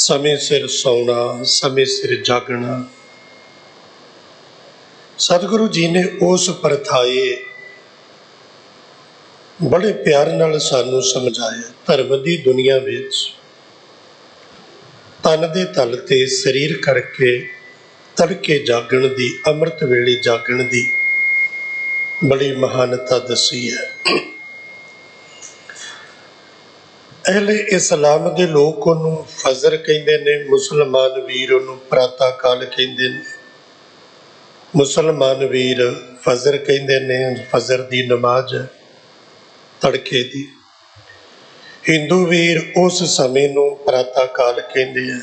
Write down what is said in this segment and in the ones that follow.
ਸਮੇਂ ਸਿਰ ਸੌਣਾ, ਸਮੇਂ ਸਿਰ ਜਾਗਣਾ। ਸਤਿਗੁਰੂ ਜੀ ਨੇ ਉਸ ਪਰਥਾਏ ਬੜੇ ਪਿਆਰ ਨਾਲ ਸਾਨੂੰ ਸਮਝਾਇਆ, ਧਰਮ ਦੀ ਦੁਨੀਆ ਵਿੱਚ ਤਨ ਦੇ ਤਲ ਤੇ ਸਰੀਰ ਕਰਕੇ ਤੜਕੇ ਜਾਗਣ ਦੀ, ਅੰਮ੍ਰਿਤ ਵੇਲੇ ਜਾਗਣ ਦੀ ਬੜੀ ਮਹਾਨਤਾ ਦੱਸੀ ਹੈ। ਅਹਲੇ ਇਸਲਾਮ ਦੇ ਲੋਕ ਉਹਨੂੰ ਫਜ਼ਰ ਕਹਿੰਦੇ ਨੇ, ਮੁਸਲਮਾਨ ਵੀਰ ਉਹਨੂੰ ਪ੍ਰਾਤਾ ਕਾਲ ਕਹਿੰਦੇ ਨੇ। ਮੁਸਲਮਾਨ ਵੀਰ ਫਜ਼ਰ ਕਹਿੰਦੇ ਨੇ, ਫਜ਼ਰ ਦੀ ਨਮਾਜ਼ ਹੈ, ਤੜਕੇ ਦੀ। ਹਿੰਦੂ ਵੀਰ ਉਸ ਸਮੇਂ ਨੂੰ ਪ੍ਰਾਤਾ ਕਾਲ ਕਹਿੰਦੇ ਆ।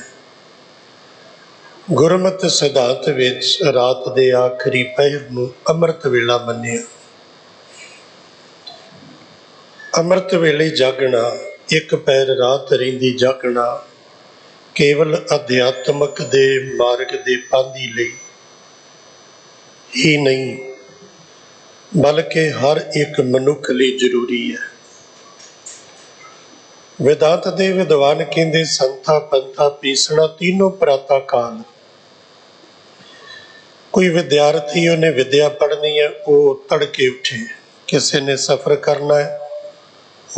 ਗੁਰਮਤ ਸਿਧਾਂਤ ਵਿੱਚ ਰਾਤ ਦੇ ਆਖਰੀ ਪਹਿਰ ਨੂੰ ਅੰਮ੍ਰਿਤ ਵੇਲਾ ਮੰਨਿਆ। ਅੰਮ੍ਰਿਤ ਵੇਲੇ ਜਾਗਣਾ ਇੱਕ ਪੈਰ ਰਾਤ ਰਹਿੰਦੀ ਜਾਗਣਾ, ਕੇਵਲ ਅਧਿਆਤਮਕ ਦੇ ਮਾਰਗ ਦੇ ਪਾਂਦੀ ਲਈ ਹੀ ਨਹੀਂ, ਬਲਕਿ ਹਰ ਇੱਕ ਮਨੁੱਖ ਲਈ ਜ਼ਰੂਰੀ ਹੈ। ਵਿਦਾਂਤ ਦੇ ਵਿਦਵਾਨ ਕਹਿੰਦੇ, ਸੰਤਾ, ਪੰਥਾ ਪੀਸਣਾ ਤੀਨੋਂ ਪ੍ਰਾਤਾ ਕਾਲ। ਕੋਈ ਵਿਦਿਆਰਥੀ ਉਹਨੇ ਵਿਦਿਆ ਪੜ੍ਹਨੀ ਹੈ, ਉਹ ਤੜਕੇ ਉੱਠੇ, ਕਿਸੇ ਨੇ ਸਫ਼ਰ ਕਰਨਾ ਹੈ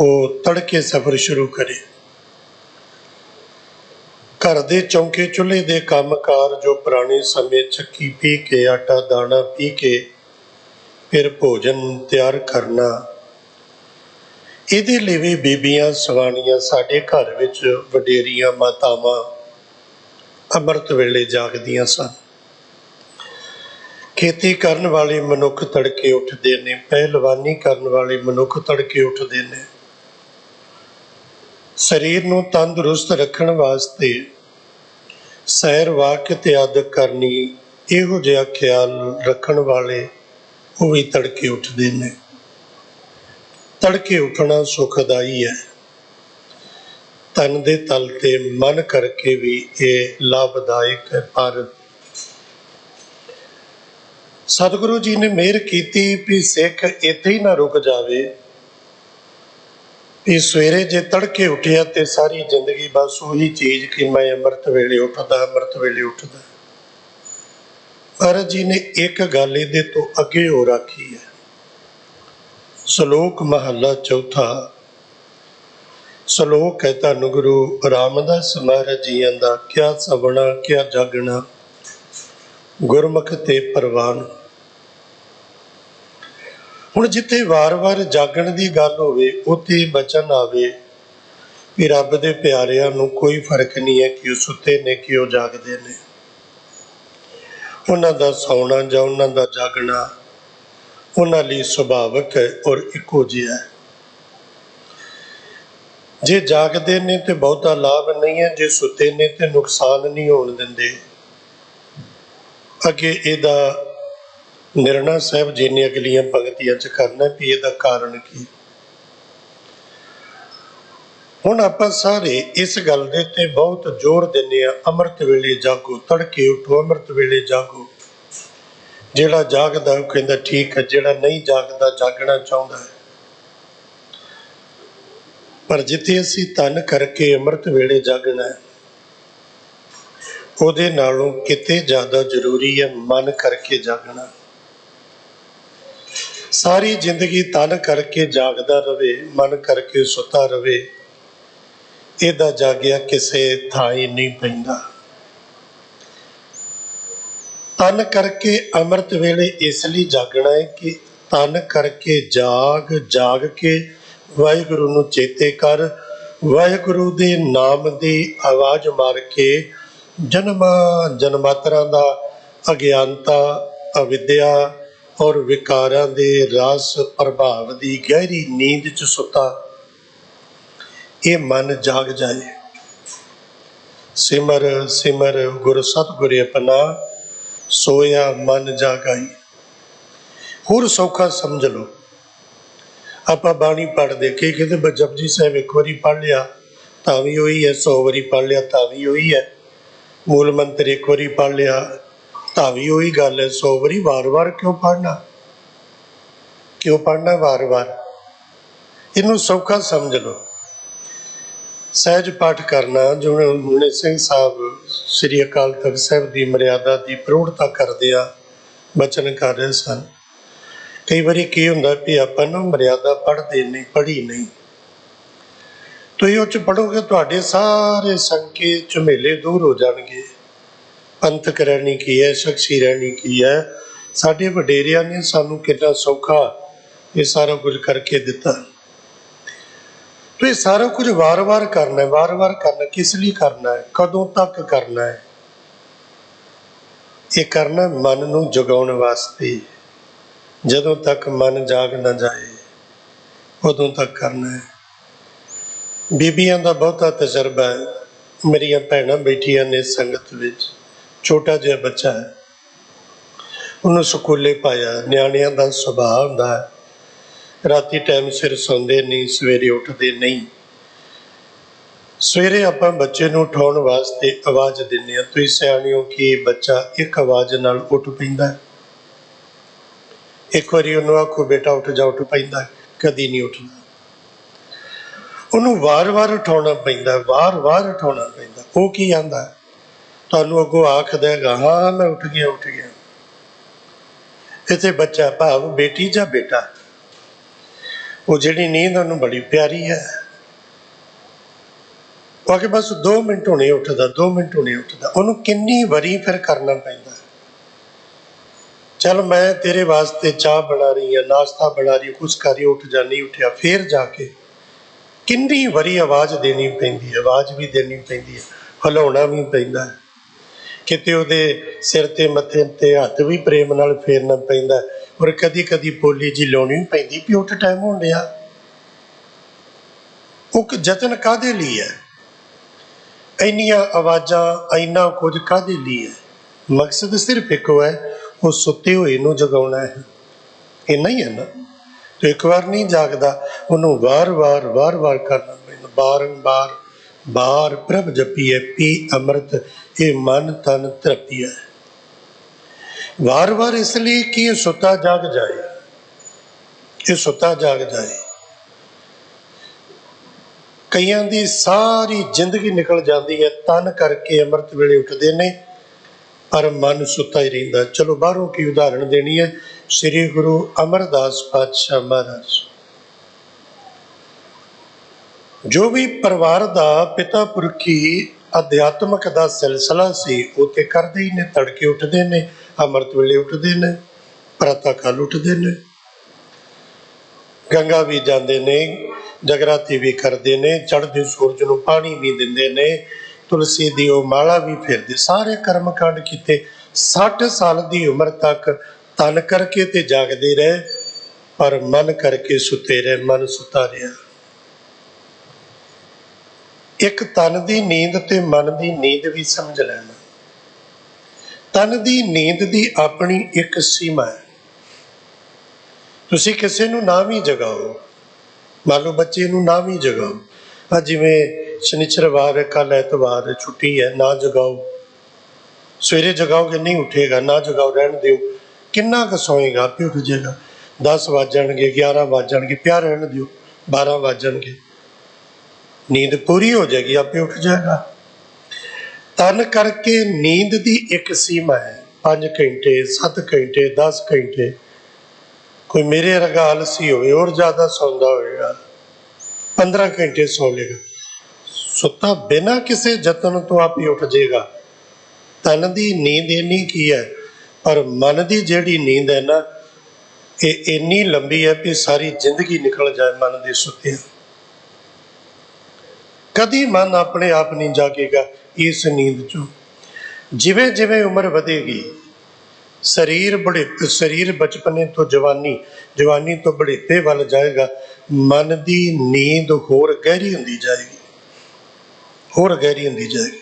ਉਹ ਤੜਕੇ ਸਫ਼ਰ ਸ਼ੁਰੂ ਕਰੇ। ਘਰ ਦੇ ਚੌਂਕੇ ਚੁੱਲ੍ਹੇ ਦੇ ਕੰਮਕਾਰ ਜੋ ਪੁਰਾਣੇ ਸਮੇਂ ਚੱਕੀ ਪੀ ਕੇ, ਆਟਾ ਦਾਣਾ ਪੀ ਕੇ, ਫਿਰ ਭੋਜਨ ਤਿਆਰ ਕਰਨਾ। ਇਹਦੇ ਲਈ ਵੀ ਬੀਬੀਆਂ ਸਵਾਣੀਆਂ ਸਾਡੇ ਘਰ ਵਿੱਚ ਵਡੇਰੀਆਂ ਮਾਤਾਵਾਂ ਅੰਮ੍ਰਿਤ ਵੇਲੇ ਜਾਗਦੀਆਂ ਸਨ। ਖੇਤੀ ਕਰਨ ਵਾਲੇ ਮਨੁੱਖ ਤੜਕੇ ਉੱਠਦੇ ਨੇ, ਪਹਿਲਵਾਨੀ ਕਰਨ ਵਾਲੇ ਮਨੁੱਖ ਤੜਕੇ ਉੱਠਦੇ ਨੇ। ਸਰੀਰ ਨੂੰ ਤੰਦਰੁਸਤ ਰੱਖਣ ਵਾਸਤੇ ਸੈਰ, ਵਾਕ ਤੇ ਆਦਤ ਕਰਨੀ ਇਹੋ ਜਿਹਾ ਖਿਆਲ ਰੱਖਣ ਵਾਲੇ ਉਹ ਵੀ ਤੜਕੇ ਉੱਠਦੇ ਨੇ। ਤੜਕੇ ਉੱਠਣਾ ਸੁਖਦਾਈ ਹੈ। ਤਨ ਦੇ ਤਲ ਤੇ ਮਨ ਕਰਕੇ ਵੀ ਇਹ ਲਾਭਦਾਇਕ ਹੈ ਪਰ ਸਤਿਗੁਰੂ ਜੀ ਨੇ ਮਿਹਰ ਕੀਤੀ ਵੀ ਸਿੱਖ ਇੱਥੇ ਹੀ ਨਾ ਰੁਕ ਜਾਵੇ। ਵੀ ਸਵੇਰੇ ਜੇ ਤੜਕੇ ਉੱਠਿਆ ਤੇ ਸਾਰੀ ਜ਼ਿੰਦਗੀ ਬਸ ਉਹੀ ਚੀਜ਼ ਕਿ ਮੈਂ ਅੰਮ੍ਰਿਤ ਵੇਲੇ ਉੱਠਦਾ, ਅੰਮ੍ਰਿਤ ਵੇਲੇ ਉੱਠਦਾ। ਪਰ ਜੀ ਨੇ ਇੱਕ ਗੱਲ ਇਹਦੇ ਤੋਂ ਅੱਗੇ ਹੋ ਰੱਖੀ ਹੈ। ਸ਼ਲੋਕ ਮਹੱਲਾ ਚੌਥਾ। ਸ਼ਲੋਕ ਹੈ ਧੰਨ ਗੁਰੂ ਰਾਮਦਾਸ ਮਹਾਰਾਜ ਜੀਆਂ ਦਾ, ਕਿਆ ਸਵਣਾ, ਕਿਆ ਜਾਗਣਾ। ਗੁਰਮੁਖ ਤੇ ਪ੍ਰਵਾਨ। ਹੁਣ ਜਿੱਥੇ ਵਾਰ-ਵਾਰ ਜਾਗਣ ਦੀ ਗੱਲ ਹੋਵੇ, ਉੱਥੇ ਬਚਨ ਆਵੇ ਵੀ ਰੱਬ ਦੇ ਪਿਆਰਿਆਂ ਨੂੰ ਕੋਈ ਫ਼ਰਕ ਨਹੀਂ ਹੈ ਕਿ ਉਹ ਸੁੱਤੇ ਨੇ, ਕਿ ਉਹ ਜਾਗਦੇ ਨੇ। ਉਹਨਾਂ ਦਾ ਸੌਣਾ ਜਾਂ ਉਹਨਾਂ ਦਾ ਜਾਗਣਾ ਉਹਨਾਂ ਲਈ ਸੁਭਾਵਕ ਹੈ ਔਰ ਇੱਕੋ ਜਿਹਾ ਹੈ। ਜੇ ਜਾਗਦੇ ਨੇ ਤੇ ਬਹੁਤਾ ਲਾਭ ਨਹੀਂ ਹੈ, ਜੇ ਸੁੱਤੇ ਨੇ ਤੇ ਨੁਕਸਾਨ ਨਹੀਂ ਹੋਣ ਦਿੰਦੇ। ਅੱਗੇ ਇਹਦਾ ਨਿਰਣਾ ਸਾਹਿਬ ਜੀ ਨੇ ਅਗਲੀਆਂ ਪੰਕਤੀਆਂ 'ਚ ਕਰਨਾ, ਵੀ ਇਹਦਾ ਕਾਰਨ ਕੀ? ਹੁਣ ਆਪਾਂ ਸਾਰੇ ਇਸ ਗੱਲ ਦੇ ਤੇ ਬਹੁਤ ਜ਼ੋਰ ਦਿੰਨੇ ਆ ਅੰਮ੍ਰਿਤ ਵੇਲੇ ਜਾਗੋ, ਤੜਕੇ ਉਠੋ, ਅੰਮ੍ਰਿਤ ਵੇਲੇ ਜਾਗੋ। ਜਿਹੜਾ ਜਾਗਦਾ, ਉਹ ਕਹਿੰਦਾ ਠੀਕ ਹੈ, ਜਿਹੜਾ ਨਹੀਂ ਜਾਗਦਾ, ਜਾਗਣਾ ਚਾਹੁੰਦਾ ਹੈ। ਪਰ ਜਿੱਥੇ ਅਸੀਂ ਤਨ ਕਰਕੇ ਅੰਮ੍ਰਿਤ ਵੇਲੇ ਜਾਗਣਾ ਹੈ, ਉਹਦੇ ਨਾਲੋਂ ਕਿਤੇ ਜ਼ਿਆਦਾ ਜ਼ਰੂਰੀ ਹੈ ਮਨ ਕਰਕੇ ਜਾਗਣਾ। ਸਾਰੀ ਜ਼ਿੰਦਗੀ ਤਨ ਕਰਕੇ ਜਾਗਦਾ ਰਵੇ, ਮਨ ਕਰਕੇ ਸੁੱਤਾ ਰਵੇ। ਇਹਦਾ ਜਾਗਿਆ ਕਿਸੇ ਥਾਂ ਹੀ ਨਹੀਂ ਪੈਂਦਾ। ਤਨ ਕਰਕੇ ਅੰਮ੍ਰਿਤ ਵੇਲੇ ਇਸ ਲਈ ਜਾਗਣਾ ਹੈ ਕਿ ਤਨ ਕਰਕੇ ਜਾਗ ਜਾਗ ਕੇ ਵਾਹਿਗੁਰੂ ਨੂੰ ਚੇਤੇ ਕਰ, ਵਾਹਿਗੁਰੂ ਦੇ ਨਾਮ ਦੀ ਆਵਾਜ਼ ਮਾਰ ਕੇ ਜਨਮ ਜਨਮਾਤਰਾਂ ਦਾ ਅਗਿਆਨਤਾ, ਅਵਿਦਿਆ ਔਰ ਵਿਕਾਰਾਂ ਦੇ ਰਸ ਪ੍ਰਭਾਵ ਦੀ ਗਹਿਰੀ ਨੀਂਦ ਚ ਸੁੱਤਾ। ਇਹ ਮਨ ਜਾਗ ਜਾਏ। ਸਿਮਰ ਸਿਮਰ, ਗੁਰ ਸਤਿਗੁਰ ਅਪਨਾ ਸੋਇਆ ਮਨ ਜਾਗਾਈ। ਹੋਰ ਸੌਖਾ ਸਮਝ ਲਓ। ਆਪਾਂ ਬਾਣੀ ਪੜ੍ਹਦੇ ਕਿ ਕਿਤੇ ਜਪਜੀ ਸਾਹਿਬ ਇੱਕ ਵਾਰੀ ਪੜ੍ਹ ਲਿਆ, ਤਾਂ ਵੀ ਉਹੀ ਹੈ 100 ਵਾਰੀ ਪੜ੍ਹ ਲਿਆ, ਤਾਂ ਵੀ ਉਹੀ ਹੈ। ਮੂਲ ਮੰਤਰ ਇੱਕ ਵਾਰੀ ਪੜ੍ਹ ਲਿਆ ਤਾਂ ਉਹੀ ਗੱਲ ਹੈ 100 ਵਾਰੀ ਵਾਰ-ਵਾਰ ਕਿਉਂ ਪੜਨਾ ਕਿਉਂ ਪੜਨਾ ਵਾਰ-ਵਾਰ ਇਹਨੂੰ ਸੌਖਾ ਸਮਝ ਲਓ। ਸਹਿਜ ਪਾਠ ਕਰਨਾ, ਜਿਵੇਂ ਮੁਨੇ ਸਿੰਘ ਸਾਹਿਬ ਸ੍ਰੀ ਅਕਾਲ ਤਖਤ ਸਾਹਿਬ ਦੀ ਮਰਿਆਦਾ ਦੀ ਪ੍ਰੋੜਤਾ ਕਰਦੇ ਆ, ਬਚਨ ਕਰ ਰਹੇ ਸਨ। ਕਈ ਵਾਰੀ ਕੀ ਹੁੰਦਾ ਵੀ ਆਪਾਂ ਨੂੰ ਮਰਿਆਦਾ ਪੜ੍ਹਦੇ ਨਹੀਂ, ਪੜ੍ਹੀ ਨਹੀਂ। ਤੁਸੀਂ ਉਹ ਚ ਪੜੋਗੇ ਤੁਹਾਡੇ ਸਾਰੇ ਸੰਕੇ ਝਮੇਲੇ ਦੂਰ ਹੋ ਜਾਣਗੇ। ਅੰਤਕ ਰਹਿਣੀ ਕੀ ਹੈ, ਸ਼ਖਸੀ ਰਹਿਣੀ ਕੀ ਹੈ? ਸਾਡੇ ਵਡੇਰਿਆਂ ਨੇ ਸਾਨੂੰ ਕਿੰਨਾ ਸੌਖਾ ਇਹ ਸਾਰਾ ਕੁਝ ਕਰਕੇ ਦਿੱਤਾ। ਤੋ ਇਹ ਸਾਰਾ ਕੁਝ ਵਾਰ-ਵਾਰ ਕਰਨਾ ਹੈ, ਵਾਰ-ਵਾਰ ਕਰਨਾ ਕਿਸ ਲਈ ਕਰਨਾ ਹੈ, ਕਦੋਂ ਤੱਕ ਕਰਨਾ ਹੈ? ਇਹ ਕਰਨਾ ਮਨ ਨੂੰ ਜਗਾਉਣ ਵਾਸਤੇ। ਜਦੋਂ ਤੱਕ ਮਨ ਜਾਗ ਨਾ ਜਾਏ, ਉਦੋਂ ਤੱਕ ਕਰਨਾ ਹੈ। ਬੀਬੀਆਂ ਦਾ ਬਹੁਤਾ ਤਜਰਬਾ ਹੈ, ਮੇਰੀਆਂ ਭੈਣਾਂ ਬੈਠੀਆਂ ਨੇ ਸੰਗਤ ਵਿੱਚ। ਛੋਟਾ ਜਿਹਾ ਬੱਚਾ ਹੈ। ਉਹਨੂੰ ਸਕੂਲੇ ਪਾਇਆ। ਨਿਆਣਿਆਂ ਦਾ ਸੁਭਾਅ ਹੁੰਦਾ ਹੈ। ਰਾਤੀ ਟਾਈਮ ਸਿਰ ਸੌਂਦੇ ਨਹੀਂ, ਸਵੇਰੇ ਉੱਠਦੇ ਨਹੀਂ। ਸਵੇਰੇ ਆਪਾਂ ਬੱਚੇ ਨੂੰ ਉਠਾਉਣ ਵਾਸਤੇ ਆਵਾਜ਼ ਦਿੰਦੇ ਆ ਤੁਸੀਂ ਸਿਆਣਿਓ ਕਿ ਇਹ ਬੱਚਾ ਇੱਕ ਆਵਾਜ਼ ਨਾਲ ਉੱਠ ਪੈਂਦਾ ਇੱਕ ਵਾਰੀ ਉਹਨੂੰ ਆਖੋ, ਬੇਟਾ, ਉੱਠ ਜਾ, ਉੱਠ ਪੈਂਦਾ ਕਦੀ ਨਹੀਂ ਉੱਠਦਾ। ਉਹਨੂੰ ਵਾਰ-ਵਾਰ ਉਠਾਉਣਾ ਪੈਂਦਾ ਵਾਰ-ਵਾਰ ਉਠਾਉਣਾ ਪੈਂਦਾ ਉਹ ਕੀ ਆਂਦਾ ਤੁਹਾਨੂੰ ਅੱਗੋਂ ਆਖਦਾ ਹੈਗਾ ਹਾਂ, ਮੈਂ ਉੱਠ ਗਿਆ ਉੱਠ ਗਿਆ। ਇੱਥੇ ਬੱਚਾ ਭਾਵ ਬੇਟੀ ਜਾਂ ਬੇਟਾ? ਉਹ ਜਿਹੜੀ ਨੀਂਦ ਉਹਨੂੰ ਬੜੀ ਪਿਆਰੀ ਹੈ। ਉਹ ਕਿ ਬਸ 2 ਮਿੰਟ ਹੋਣੇ ਉੱਠਦਾ 2 ਮਿੰਟ ਹੋਣੇ ਉੱਠਦਾ। ਉਹਨੂੰ ਕਿੰਨੀ ਵਾਰੀ ਫਿਰ ਕਰਨਾ ਪੈਂਦਾ। ਚਲ ਮੈਂ ਤੇਰੇ ਵਾਸਤੇ ਚਾਹ ਬਣਾ ਰਹੀ ਹਾਂ, ਨਾਸ਼ਤਾ ਬਣਾ ਰਹੀ ਕੁਛ ਕਰੀ ਉੱਠ ਜਾ, ਨਹੀਂ ਉੱਠਿਆ, ਫੇਰ ਜਾ ਕੇ ਕਿੰਨੀ ਵਾਰੀ ਆਵਾਜ਼ ਦੇਣੀ ਪੈਂਦੀ ਹੈ, ਆਵਾਜ਼ ਵੀ ਦੇਣੀ ਪੈਂਦੀ ਹੈ, ਹਿਲਾਉਣਾ ਵੀ ਪੈਂਦਾ ਹੈ। ਕਿਤੇ ਉਹਦੇ ਸਿਰ ਤੇ, ਮੱਥੇ ਤੇ ਹੱਥ ਵੀ ਪ੍ਰੇਮ ਨਾਲ ਫੇਰਨਾ ਪੈਂਦਾ ਔਰ ਕਦੀ ਕਦੀ ਬੋਲੀ ਜੀ ਲਾਉਣੀ ਪੈਂਦੀ ਵੀ ਉੱਠ ਟਾਈਮ ਹੋਣ ਡਿਆ। ਉਹ ਯਤਨ ਕਾਦੇ ਲਈ ਹੈ? ਇੰਨੀਆਂ ਆਵਾਜ਼ਾਂ, ਇੰਨਾ ਕੁਝ ਕਾਦੇ ਲਈ ਹੈ? ਮਕਸਦ ਸਿਰਫ ਇੱਕੋ ਹੈ, ਉਹ ਸੁੱਤੇ ਹੋਏ ਨੂੰ ਜਗਾਉਣਾ ਹੈ। ਇੰਨਾ ਹੀ ਹੈ ਨਾ। ਤੇ ਇੱਕ ਵਾਰ ਨਹੀਂ ਜਾਗਦਾ, ਉਹਨੂੰ ਵਾਰ-ਵਾਰ ਵਾਰ-ਵਾਰ ਕਰਨਾ ਪੈਂਦਾ ਬਾਰੰਬਾਰ ਬਾਰ ਪ੍ਰਭ ਜਪੀਏ ਪੀ ਅੰਮ੍ਰਿਤ, ਇਹ ਮਨ ਤਨ ਤ੍ਰਪੀਐ। ਵਾਰ-ਵਾਰ ਇਸ ਲਈ ਕਿ ਇਹ ਸੁੱਤਾ ਜਾਗ ਜਾਏ, ਇਹ ਸੁੱਤਾ ਜਾਗ ਜਾਏ। ਕਈਆਂ ਦੀ ਸਾਰੀ ਜ਼ਿੰਦਗੀ ਨਿਕਲ ਜਾਂਦੀ ਹੈ, ਤਨ ਕਰਕੇ ਅੰਮ੍ਰਿਤ ਵੇਲੇ ਉੱਠਦੇ ਨੇ, ਪਰ ਮਨ ਸੁੱਤਾ ਹੀ ਰਹਿੰਦਾ। ਚਲੋ ਬਾਹਰੋਂ ਕੀ ਉਦਾਹਰਣ ਦੇਣੀ ਹੈ? ਸ੍ਰੀ ਗੁਰੂ ਅਮਰਦਾਸ ਪਾਤਸ਼ਾਹ ਮਹਾਰਾਜ। ਜੋ ਵੀ ਪਰਿਵਾਰ ਦਾ ਪਿਤਾ ਪੁਰਖੀ ਅਧਿਆਤਮਕ ਦਾ ਸਿਲਸਿਲਾ ਸੀ, ਉਹ ਤੇ ਕਰਦੇ ਹੀ ਨੇ, ਤੜਕੇ ਉੱਠਦੇ ਨੇ, ਅੰਮ੍ਰਿਤ ਵੇਲੇ ਉੱਠਦੇ ਨੇ, ਪ੍ਰਾਤಃ ਕਾਲ ਉੱਠਦੇ ਨੇ। ਗੰਗਾ ਵੀ ਜਾਂਦੇ ਨੇ, ਜਗਰਾਤੀ ਵੀ ਕਰਦੇ ਨੇ, ਚੜ੍ਹਦੇ ਸੂਰਜ ਨੂੰ ਪਾਣੀ ਵੀ ਦਿੰਦੇ ਨੇ, ਤੁਲਸੀ ਦੀ ਉਹ ਮਾਲਾ ਵੀ ਫਿਰਦੇ, ਸਾਰੇ ਕਰਮ ਕਾਂਡ ਕੀਤੇ। 60 ਸਾਲ ਦੀ ਉਮਰ ਤੱਕ ਤਨ ਕਰਕੇ ਤੇ ਜਾਗਦੇ ਰਹੇ, ਪਰ ਮਨ ਕਰਕੇ ਸੁੱਤੇ ਰਹੇ, ਮਨ ਸੁੱਤਾ ਰਿਹਾ। ਇੱਕ ਤਨ ਦੀ ਨੀਂਦ ਤੇ ਮਨ ਦੀ ਨੀਂਦ ਵੀ ਸਮਝ ਲੈਣਾ। ਤਨ ਦੀ ਨੀਂਦ ਦੀ ਆਪਣੀ ਇੱਕ ਸੀਮਾ ਹੈ। ਤੁਸੀਂ ਕਿਸੇ ਨੂੰ ਨਾ ਵੀ ਜਗਾਓ, ਮੰਨ ਲਓ ਬੱਚੇ ਨੂੰ ਨਾ ਵੀ ਜਗਾਓ, ਆ ਜਿਵੇਂ ਸ਼ਨੀਚਰਵਾਰ ਹੈ ਕੱਲ ਐਤਵਾਰ ਹੈ, ਛੁੱਟੀ ਹੈ, ਨਾ ਜਗਾਓ। ਸਵੇਰੇ ਜਗਾਓਗੇ ਨਹੀਂ ਉੱਠੇਗਾ, ਨਾ ਜਗਾਓ, ਰਹਿਣ ਦਿਓ। ਕਿੰਨਾ ਕੁ ਸੋਏਗਾ ਆਪੇ ਉੱਠ ਜਾਏਗਾ। 10 ਵੱਜ ਜਾਣਗੇ 11 ਵੱਜ ਜਾਣਗੇ, ਪਿਆ ਰਹਿਣ ਦਿਓ 12 ਵੱਜ ਜਾਣਗੇ। ਨੀਂਦ ਪੂਰੀ ਹੋ ਜਾਏਗੀ, ਆਪੇ ਉੱਠ ਜਾਏਗਾ। ਤਨ ਕਰਕੇ ਨੀਂਦ ਦੀ ਇੱਕ ਸੀਮਾ ਹੈ। 5 ਘੰਟੇ 7 ਘੰਟੇ 10 ਘੰਟੇ। ਕੋਈ ਮੇਰੇ ਵਰਗਾ ਆਲਸੀ ਹੋਵੇ, ਹੋਰ ਜ਼ਿਆਦਾ ਸੌਂਦਾ ਹੋਵੇਗਾ 15 ਘੰਟੇ ਸੌ ਲੇਗਾ ਸੁੱਤਾ ਬਿਨਾਂ ਕਿਸੇ ਯਤਨ ਤੋਂ ਆਪ ਹੀ ਉੱਠ ਜਾਏਗਾ। ਤਨ ਦੀ ਨੀਂਦ ਇੰਨੀ ਕੀ ਹੈ? ਪਰ ਮਨ ਦੀ ਜਿਹੜੀ ਨੀਂਦ ਹੈ ਨਾ, ਇਹ ਇੰਨੀ ਲੰਬੀ ਹੈ ਕਿ ਸਾਰੀ ਜ਼ਿੰਦਗੀ ਨਿਕਲ ਜਾਏ ਮਨ ਦੇ ਸੁੱਤੇ। ਕਦੀ ਮਨ ਆਪਣੇ ਆਪ ਨਹੀਂ ਜਾਗੇਗਾ ਇਸ ਨੀਂਦ ਚੋਂ। ਜਿਵੇਂ ਜਿਵੇਂ ਉਮਰ ਵਧੇਗੀ, ਸਰੀਰ ਬੜੇ ਸਰੀਰ ਬਚਪਨੇ ਤੋਂ ਜਵਾਨੀ ਜਵਾਨੀ ਤੋਂ ਬੁਢੇਪੇ ਵੱਲ ਜਾਏਗਾ, ਮਨ ਦੀ ਨੀਂਦ ਹੋਰ ਗਹਿਰੀ ਹੁੰਦੀ ਜਾਏਗੀ। ਹੋਰ ਗਹਿਰੀ ਹੁੰਦੀ ਜਾਏਗੀ।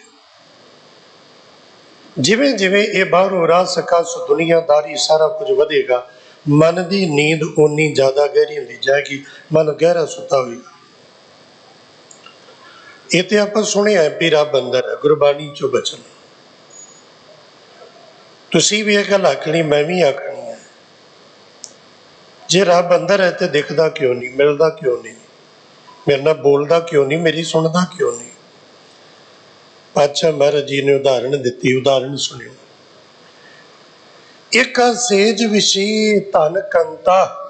ਜਿਵੇਂ ਜਿਵੇਂ ਇਹ ਬਾਹਰੋਂ ਰਾਹ ਸਕਾਸ ਦੁਨੀਆਦਾਰੀ ਸਾਰਾ ਕੁਝ ਵਧੇਗਾ, ਮਨ ਦੀ ਨੀਂਦ ਓਨੀ ਜ਼ਿਆਦਾ ਗਹਿਰੀ ਹੁੰਦੀ ਜਾਏਗੀ, ਮਨ ਗਹਿਰਾ ਸੁੱਤਾ ਹੋਏਗਾ। ਇਹ ਤੇ ਆਪਾਂ ਸੁਣਿਆ ਹੈ ਵੀ ਰੱਬ ਗੁਰਬਾਣੀ ਚੋਂ ਬਚਨ। ਤੁਸੀਂ ਵੀ ਇਹ ਗੱਲ ਆਖਣੀ, ਮੈਂ ਵੀ ਆਖਣੀ ਹੈ। ਜੇ ਰੱਬ ਅੰਦਰ ਹੈ ਤੇ ਦਿਖਦਾ ਕਿਉਂ ਨਹੀਂ, ਮਿਲਦਾ ਕਿਉਂ ਨਹੀਂ? ਮੇਰੇ ਨਾਲ ਬੋਲਦਾ ਕਿਉਂ ਨਹੀਂ, ਮੇਰੀ ਸੁਣਦਾ ਕਿਉਂ ਨਹੀਂ? ਪਾਤਸ਼ਾਹ ਮਹਾਰਾਜ ਜੀ ਨੇ ਉਦਾਹਰਣ ਦਿੱਤੀ, ਉਦਾਹਰਣ ਸੁਣਿਓ। ਇੱਕ ਸੇਜ ਵਿਸ਼ੀ ਧਨ ਕੰਤਾ।